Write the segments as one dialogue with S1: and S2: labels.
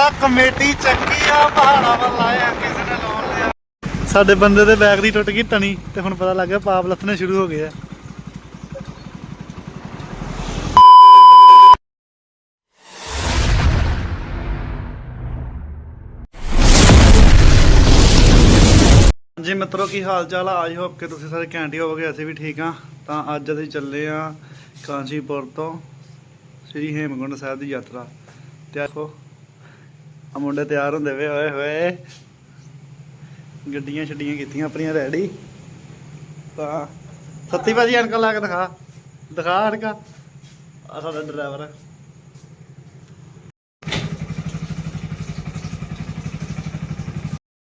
S1: ਤਾਂ ਕਮੇਟੀ ਚੰਗੀ ਆ, ਪਹਾੜਾਂ ਵੱਲ ਆਇਆ, ਕਿਸੇ ਨੇ ਲੋਨ ਲਿਆ। ਸਾਡੇ ਬੰਦੇ ਦੇ ਬੈਗ ਦੀ ਟੁੱਟ ਗਈ ਤਣੀ ਤੇ ਹੁਣ ਪਤਾ ਲੱਗ ਗਿਆ ਪਾਪ ਲੱਥਣੇ ਸ਼ੁਰੂ ਹੋ ਗਏ ਆ। ਜੀ ਮਿੱਤਰੋ, ਕੀ ਹਾਲ ਚਾਲ ਆ? ਆਈ ਹੋਪ ਕਿ ਤੁਸੀਂ ਸਾਰੇ ਘੈਂਟ ਹੀ ਹੋਵੋਗੇ, ਅਸੀਂ ਵੀ ਠੀਕ ਆ। ਤਾਂ ਅੱਜ ਅਸੀਂ ਚੱਲੇ ਆ ਕਾਂਚੀਪੁਰ ਤੋਂ ਸ੍ਰੀ ਹੇਮਕੁੰਡ ਸਾਹਿਬ ਦੀ ਯਾਤਰਾ। ਤੇ ਆਖੋ ਆ ਮੁੰਡੇ ਤਿਆਰ ਹੁੰਦੇ ਵੇ ਓਏ ਹੋਏ। ਗੱਡੀਆਂ ਛੱਡੀਆਂ ਕੀਤੀਆਂ ਆਪਣੀਆਂ ਰੈਡੀ। ਤਾਂ ਸੱਤੀ ਭਾਜੀ ਅਣਕਾ ਲਾ ਕੇ ਦਿਖਾ। ਦਿਖਾ ਅਣਕਾ ਆ ਸਾਡਾ ਡਰਾਈਵਰ।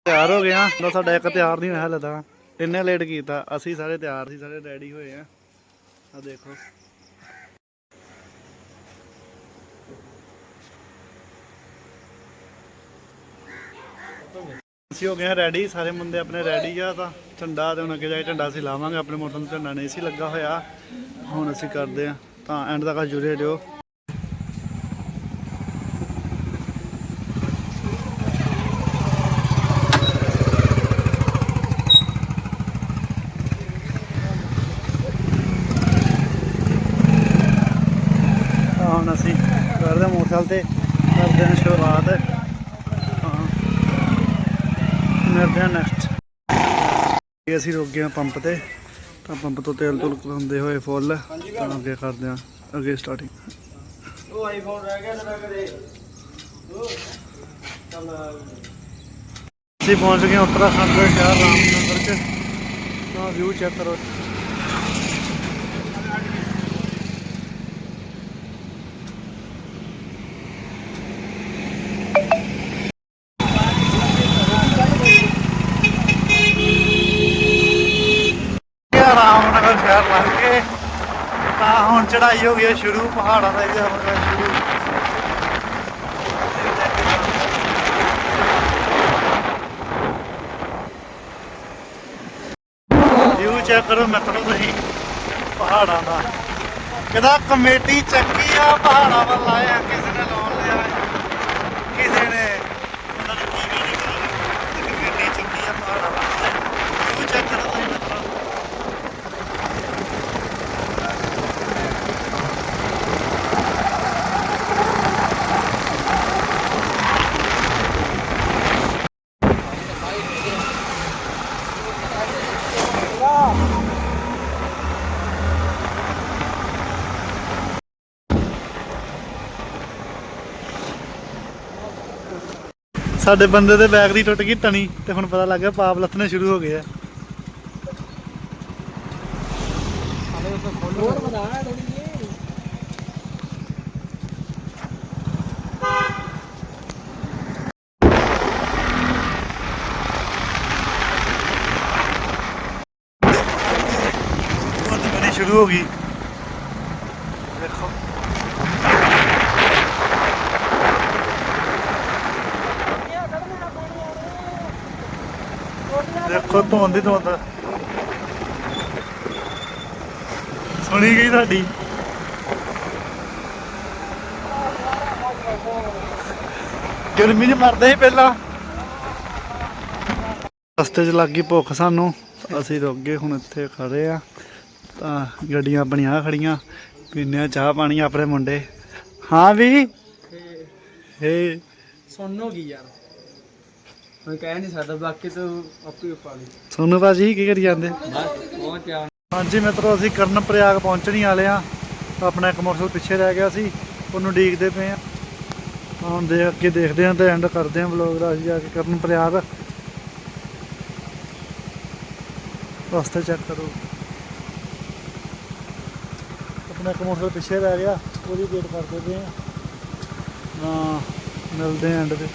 S1: ਤਿਆਰ ਹੋ ਗਿਆ ਤਾਂ ਸਾਡਾ ਇੱਕ ਤਿਆਰ ਨਹੀਂ ਹੋਇਆ ਹਲੇ ਤਾਂ। ਇੰਨੇ ਲੇਟ ਕੀਤਾ। ਅਸੀਂ ਸਾਰੇ ਤਿਆਰ ਸੀ, ਸਾਰੇ ਰੈਡੀ ਹੋਏ ਆ। ਆ ਦੇਖੋ। ਅਸੀਂ ਹੋ ਗਏ ਹਾਂ ਰੈਡੀ ਸਾਰੇ ਮੁੰਡੇ ਆਪਣੇ ਰੈਡੀ ਆ ਤਾਂ ਝੰਡਾ ਤੇ ਹੁਣ ਅੱਗੇ ਜਾ ਕੇ ਝੰਡਾ ਅਸੀਂ ਲਾਵਾਂਗੇ, ਆਪਣੇ ਮੋਟਰ ਨੂੰ ਝੰਡਾ ਨਹੀਂ ਸੀ ਲੱਗਾ ਹੋਇਆ। ਹੁਣ ਅਸੀਂ ਕਰਦੇ ਆ, ਤਾਂ ਐਂਡ ਤੱਕ ਜੁੜੇ ਰਹੋ ਤਾਂ ਹੁਣ ਅਸੀਂ ਕਰਦੇ ਹਾਂ ਮੋਟਰਸਾਈਕਲ ਤੇ, ਕਰਦੇ ਹਾਂ ਸ਼ੁਰੂਆਤ। ਮਿਲਦੇ ਹਾਂ ਨੈਕਸਟ ਇਹ ਅਸੀਂ ਰੁਕ ਗਏ ਹਾਂ ਪੰਪ ਤੇ। ਤਾਂ ਪੰਪ ਤੋਂ ਤੇਲ ਤੁਲ ਹੁੰਦੇ ਹੋਏ ਫੁੱਲ ਤਾਂ ਅੱਗੇ ਕਰਦੇ ਹਾਂ ਅੱਗੇ ਸਟਾਰਟਿੰਗ
S2: ਉਹ ਆਈਫੋਨ ਰਹਿ ਗਿਆ ਨਾ ਕਰੇ
S1: ਅਸੀਂ ਪਹੁੰਚ ਗਏ ਉੱਤਰਾਖੰਡ ਦੇ ਸ਼ਹਿਰ ਰਾਮਨਗਰ ਚ। ਤਾਂ ਵਿਊ ਚੈੱਕ ਕਰੋ ਇਹ ਰਾਮਨਗਰ ਸ਼ਹਿਰ ਲੰਘ ਕੇ ਤਾਂ ਹੁਣ ਚੜਾਈ ਹੋ ਗਈ ਹੈ, ਸ਼ੁਰੂ ਪਹਾੜਾਂ ਦਾ ਏਰੀਆ ਹੋ ਗਿਆ ਸ਼ੁਰੂ। ਵਿਊ ਚੈੱਕ ਕਰੋ ਮਿੱਤਰੋ ਤੁਸੀਂ ਪਹਾੜਾਂ ਦਾ। ਕਿਹਦਾ ਕਮੇਟੀ ਚੱਕੀ ਆ, ਪਹਾੜਾਂ ਵੱਲ ਆਇਆ, ਕਿਸੇ ਨੇ ਲੋਨ ਲਿਆ, ਕਿਸੇ ਨੇ ਉਹਨਾਂ ਨੇ ਕੀ ਵੀ ਨਹੀਂ ਕਰਾਂਗੇ ਕਮੇਟੀ ਚੱਕੀ ਆ ਪਹਾੜਾਂ ਵੱਲ ਵਿਊ ਚੈੱਕ ਕਰੋ ਤੁਸੀਂ ਮਿੱਤਰੋ ਸਾਡੇ ਬੰਦੇ ਦੇ ਬੈਗ ਦੀ ਟੁੱਟ ਗਈ ਟਣੀ ਤੇ ਹੁਣ ਪਤਾ ਲੱਗ ਗਿਆ ਪਾਪ ਲੱਥਣੇ ਸ਼ੁਰੂ ਹੋ ਗਏ ਆ।
S2: ਹੋਰ ਵਧਾਣਾ ਥੋੜੀ ਜੀ
S1: ਸ਼ੁਰੂ ਹੋ ਗਈ ਦੇਖੋ ਦੇਖੋ ਧੁੰਦ ਹੀ ਧੁੰਦ। ਸੁਣੀ ਗਈ ਤੁਹਾਡੀ? ਗਰਮੀ 'ਚ ਮਰਦੇ ਸੀ ਪਹਿਲਾਂ। ਰਸਤੇ 'ਚ ਲੱਗ ਗਈ ਭੁੱਖ ਸਾਨੂੰ। ਅਸੀਂ ਰੁਕ ਗਏ ਹੁਣ ਇੱਥੇ ਖੜੇ ਆ। ਤਾਂ ਗੱਡੀਆਂ ਆਪਣੀਆਂ ਖੜੀਆਂ। ਪੀਨੇ ਆ ਚਾਹ ਪਾਣੀ ਆਪਣੇ ਮੁੰਡੇ। ਹਾਂ ਵੀ? ਹੇ
S2: ਸੁਣ ਹੋ ਗਈ ਯਾਰ? ਮੈਂ ਕਹਿ ਨਹੀਂ ਸਕਦਾ ਬਾਕੀ ਤੂੰ ਆਪੇ ਪਾ ਲਈ।
S1: ਸੋਨੂ ਭਾਜੀ ਕੀ ਕਰੀ ਜਾਂਦੇ?
S2: ਬਸ
S1: ਹਾਂਜੀ ਮਿੱਤਰੋ ਅਸੀਂ ਕਰਨ ਪ੍ਰਯਾਗ ਪਹੁੰਚਣ ਵਾਲੇ ਆ ਆਪਣਾ ਇੱਕ ਮੋਟਰਸਾਈਕਲ ਪਿੱਛੇ ਰਹਿ ਗਿਆ ਸੀ ਉਹਨੂੰ ਡੀਕਦੇ ਪਏ ਆ ਹੁਣ ਦੇ ਅੱਗੇ ਦੇਖਦੇ ਆ ਤੇ ਐਂਡ ਕਰਦੇ ਆ ਵਲੌਗ ਦਾ ਅਸੀਂ ਜਾ ਕੇ ਕਰਨ ਪ੍ਰਯਾਗ ਰਸਤੇ ਚੈੱਕ ਕਰੋ। ਆਪਣਾ ਇੱਕ ਮੋਟਰਸਾਈਕਲ ਪਿੱਛੇ ਰਹਿ ਗਿਆ ਉਹਦੀ ਵੇਟ ਕਰਦੇ ਪਏ ਆ ਹਾਂ ਮਿਲਦੇ ਐਂਡ ਤੇ।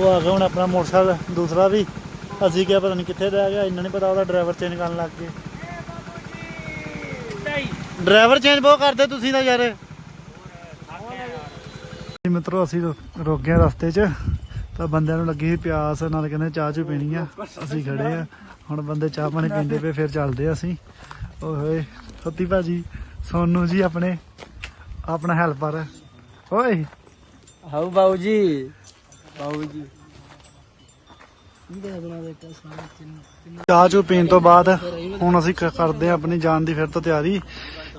S1: ਉਹ ਆ ਗਿਆ ਹੁਣ ਆਪਣਾ ਮੋਟਰਸਾਈਕਲ ਦੂਸਰਾ ਵੀ। ਅਸੀਂ ਕਿਹਾ ਪਤਾ ਨਹੀਂ ਕਿੱਥੇ ਰਹਿ ਗਿਆ ਇੰਨਾ ਨਹੀਂ ਪਤਾ ਉਹਦਾ ਡਰਾਈਵਰ ਚੇਂਜ ਕਰਨ ਲੱਗ ਗਏ। ਡਰਾਈਵਰ ਚੇਂਜ ਬਹੁਤ ਕਰਦੇ ਤੁਸੀਂ ਤਾਂ ਯਾਰ। ਜੀ ਮਿੱਤਰੋ ਅਸੀਂ ਰੁਕ ਗਏ ਰਸਤੇ 'ਚ। ਤਾਂ ਬੰਦਿਆਂ ਨੂੰ ਲੱਗੀ ਸੀ ਪਿਆਸ ਨਾਲ ਕਹਿੰਦੇ ਚਾਹ ਚੂ ਪੀਣੀ ਆ। ਅਸੀਂ ਖੜੇ ਆ। ਹੁਣ ਬੰਦੇ ਚਾਹ ਪਾਣੀ ਪੀਂਦੇ ਪਏ ਫਿਰ ਚੱਲਦੇ ਆ ਅਸੀਂ। ਓਏ ਹੋਏ ਸੱਤੀ ਭਾਜੀ ਸੋਨੂ ਜੀ ਆਪਣੇ ਆਪਣਾ ਹੈਲਪਰ ਓਏ।
S2: ਹਾਉ ਬਾਊ ਜੀ। ਪਾਓ ਜੀ।
S1: ਚਾਹ ਚੂ ਪੀਣ ਤੋਂ ਬਾਅਦ ਹੁਣ ਅਸੀਂ ਕ- ਕਰਦੇ ਹਾਂ ਆਪਣੀ ਜਾਣ ਦੀ ਫਿਰ ਤੋਂ ਤਿਆਰੀ।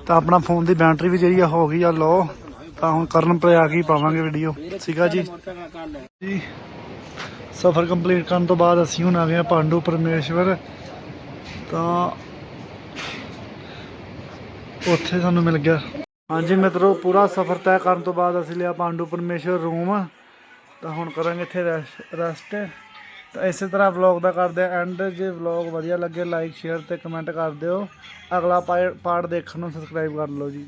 S1: ਤਾਂ ਆਪਣਾ ਫੋਨ ਦੀ ਬੈਟਰੀ ਵੀ ਜਿਹੜੀ ਆ ਹੋ ਗਈ ਆ ਲੋ ਤਾਂ ਹੁਣ ਕਰਨ ਪ੍ਰਯਾਗ ਹੀ ਪਾਵਾਂਗੇ ਵੀਡੀਓ ਸੀਗਾ ਜੀ? ਜੀ ਸਫ਼ਰ ਕੰਪਲੀਟ ਕਰਨ ਤੋਂ ਬਾਅਦ ਅਸੀਂ ਹੁਣ ਆ ਗਏ ਆ ਪਾਂਡੂ ਪਰਮੇਸ਼ਵਰ। ਤਾਂ ਉੱਥੇ ਸਾਨੂੰ ਮਿਲ ਗਿਆ। ਹਾਂਜੀ ਮਿੱਤਰੋ ਪੂਰਾ ਸਫ਼ਰ ਤੈਅ ਕਰਨ ਤੋਂ ਬਾਅਦ ਅਸੀਂ ਲਿਆ ਪਾਂਡੂ ਪਰਮੇਸ਼ਵਰ ਰੂਮ ਤਾਂ ਹੁਣ ਕਰਾਂਗੇ ਇੱਥੇ ਰੈਸਟ। ਤਾਂ ਇਸੇ ਤਰ੍ਹਾਂ ਵਲੌਗ ਦਾ ਕਰਦੇ ਐਂਡ ਜੇ ਵਲੌਗ ਵਧੀਆ ਲੱਗੇ ਲਾਈਕ ਸ਼ੇਅਰ ਤੇ ਕਮੈਂਟ ਕਰ ਦਿਓ। ਅਗਲਾ ਪਾਰਟ ਦੇਖਣ ਨੂੰ ਸਬਸਕ੍ਰਾਈਬ ਕਰ ਲਓ ਜੀ।